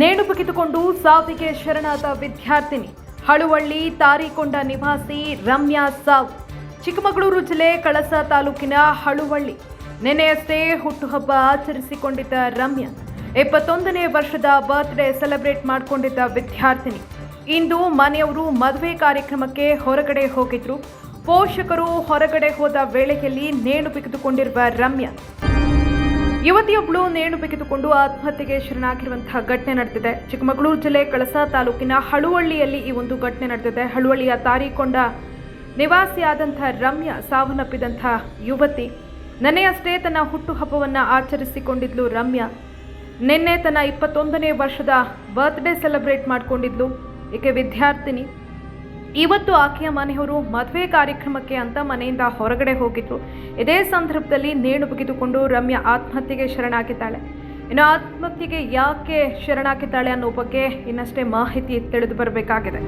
ನೇಣು ಬಗೆದುಕೊಂಡು ಸಾವಿಗೆ ಶರಣಾದ ವಿದ್ಯಾರ್ಥಿನಿ. ಹಳುವಳ್ಳಿ, ತಾರಿಕೊಂಡ ನಿವಾಸಿ ರಮ್ಯಾ ಸಾವು. ಚಿಕ್ಕಮಗಳೂರು ಜಿಲ್ಲೆ ಕಳಸ ತಾಲೂಕಿನ ಹಳುವಳ್ಳಿ. ನಿನ್ನೆಯಷ್ಟೇ ಹುಟ್ಟುಹಬ್ಬ ಆಚರಿಸಿಕೊಂಡಿದ್ದ ರಮ್ಯಾ. ಇಪ್ಪತ್ತೊಂದನೇ ವರ್ಷದ ಬರ್ತ್ಡೇ ಸೆಲೆಬ್ರೇಟ್ ಮಾಡಿಕೊಂಡಿದ್ದ ವಿದ್ಯಾರ್ಥಿನಿ. ಇಂದು ಮನೆಯವರು ಮದುವೆ ಕಾರ್ಯಕ್ರಮಕ್ಕೆ ಹೊರಗಡೆ ಹೋಗಿದ್ರು. ಪೋಷಕರು ಹೊರಗಡೆ ಹೋದ ವೇಳೆಯಲ್ಲಿ ನೇಣು ಬಿಗಿದುಕೊಂಡಿರುವ ರಮ್ಯಾ. ಯುವತಿಯೊಬ್ಬಳು ನೇಣು ಬಿಗಿದುಕೊಂಡು ಆತ್ಮಹತ್ಯೆಗೆ ಶರಣಾಗಿರುವಂತಹ ಘಟನೆ ನಡೆದಿದೆ. ಚಿಕ್ಕಮಗಳೂರು ಜಿಲ್ಲೆ ಕಳಸ ತಾಲೂಕಿನ ಹಳುವಳ್ಳಿಯಲ್ಲಿ ಈ ಒಂದು ಘಟನೆ ನಡೆದಿದೆ. ಹಳುವಳ್ಳಿಯ ತಾರಿಕೊಂಡ ನಿವಾಸಿಯಾದಂಥ ರಮ್ಯಾ ಸಾವನ್ನಪ್ಪಿದಂಥ ಯುವತಿ ನಿನ್ನೆಯಷ್ಟೇ ತನ್ನ ಹುಟ್ಟುಹಬ್ಬವನ್ನು ಆಚರಿಸಿಕೊಂಡಿದ್ಲು ರಮ್ಯಾ. ನಿನ್ನೆ ತನ್ನ ಇಪ್ಪತ್ತೊಂದನೇ ವರ್ಷದ ಬರ್ತ್ಡೇ ಸೆಲೆಬ್ರೇಟ್ ಮಾಡಿಕೊಂಡಿದ್ಲು. ಈಕೆ ವಿದ್ಯಾರ್ಥಿನಿ. ಇವತ್ತು ಆಕೆಯ ಮನೆಯವರು ಮದುವೆ ಕಾರ್ಯಕ್ರಮಕ್ಕೆ ಅಂತ ಮನೆಯಿಂದ ಹೊರಗಡೆ ಹೋಗಿದ್ರು. ಇದೇ ಸಂದರ್ಭದಲ್ಲಿ ನೇಣು ಬಿಗಿದುಕೊಂಡು ರಮ್ಯಾ ಆತ್ಮಹತ್ಯೆಗೆ ಶರಣಾಗಿದ್ದಾಳೆ. ಇನ್ನು ಆತ್ಮಹತ್ಯೆಗೆ ಯಾಕೆ ಶರಣಾಗಿದ್ದಾಳೆ ಅನ್ನೋ ಬಗ್ಗೆ ಇನ್ನಷ್ಟೇ ಮಾಹಿತಿ ತಿಳಿದು ಬರಬೇಕಾಗಿದೆ.